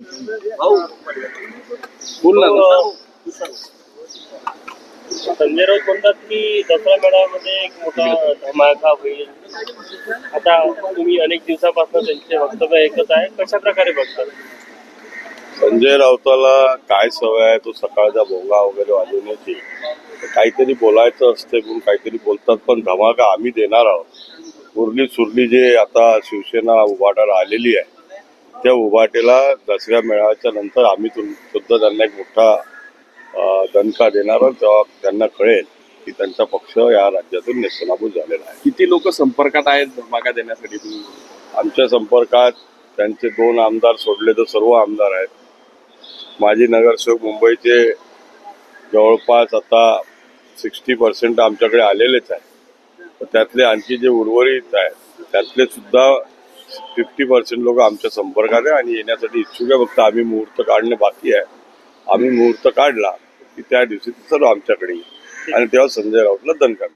बोल संजय राऊत म्हणतात की दसरा मेळाव्यामध्ये एक मोठा धमाका होईल. आता तुम्ही अनेक दिवसापासून त्यांचे वक्तव्य ऐकत आहे. कशा प्रकारे बघतात संजय राऊताला काय सवय आहे? तो सकाळचा भोंगा वगैरे वाजवण्याची. काहीतरी बोलायचं असते म्हणून काहीतरी बोलतात पण धमाका आम्ही देणार आहोत. उरली सुरली जे आता शिवसेना उभाटाला आलेली आहे त्या उभाटेला दसऱ्या मेळाव्याच्या नंतर आम्ही सुद्धा त्यांना एक मोठा दणका देणार तेव्हा त्यांना कळेल की त्यांचा पक्ष या राज्यातून नेस्तनाबूत झालेला आहे. किती लोक संपर्कात आहेत धमाका देण्यासाठी तुम्ही? आमच्या संपर्कात त्यांचे दोन आमदार सोडले तर सर्व आमदार आहेत. माजी नगरसेवक मुंबईचे जवळपास आता सिक्स्टी पर्सेंट आमच्याकडे आलेलेच आहेत. तर त्यातले आणखी जे उर्वरित आहेत त्यातले सुद्धा फिफ्टी पर्सेंट लोक आमच्या संपर्कात आहे आणि येण्यासाठी इच्छुक आहे. फक्त आम्ही मुहूर्त काढणे बाकी आहे. आम्ही मुहूर्त काढला की त्या दिवशी ते सर्व आमच्याकडे येईल. आणि तेव्हा संजय राऊतला दणका